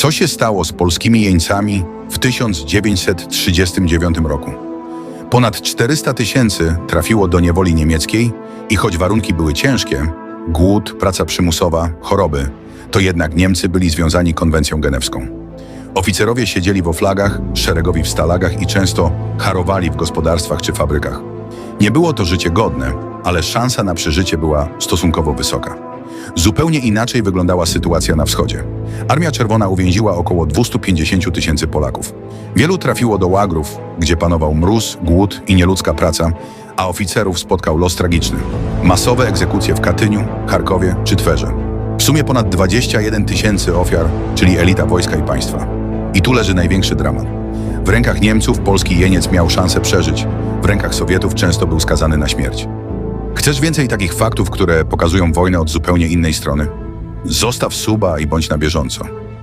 Co się stało z polskimi jeńcami w 1939 roku? Ponad 400 tysięcy trafiło do niewoli niemieckiej i choć warunki były ciężkie głód, praca przymusowa, choroby to jednak Niemcy byli związani konwencją genewską. Oficerowie siedzieli w oflagach, szeregowi w stalagach i często harowali w gospodarstwach czy fabrykach. Nie było to życie godne, ale szansa na przeżycie była stosunkowo wysoka. Zupełnie inaczej wyglądała sytuacja na wschodzie. Armia Czerwona uwięziła około 250 tysięcy Polaków. Wielu trafiło do łagrów, gdzie panował mróz, głód i nieludzka praca, a oficerów spotkał los tragiczny. Masowe egzekucje w Katyniu, Charkowie czy Twerze. W sumie ponad 21 tysięcy ofiar, czyli elita wojska i państwa. I tu leży największy dramat. W rękach Niemców polski jeniec miał szansę przeżyć, w rękach Sowietów często był skazany na śmierć. Chcesz więcej takich faktów, które pokazują wojnę od zupełnie innej strony? Zostaw suba i bądź na bieżąco.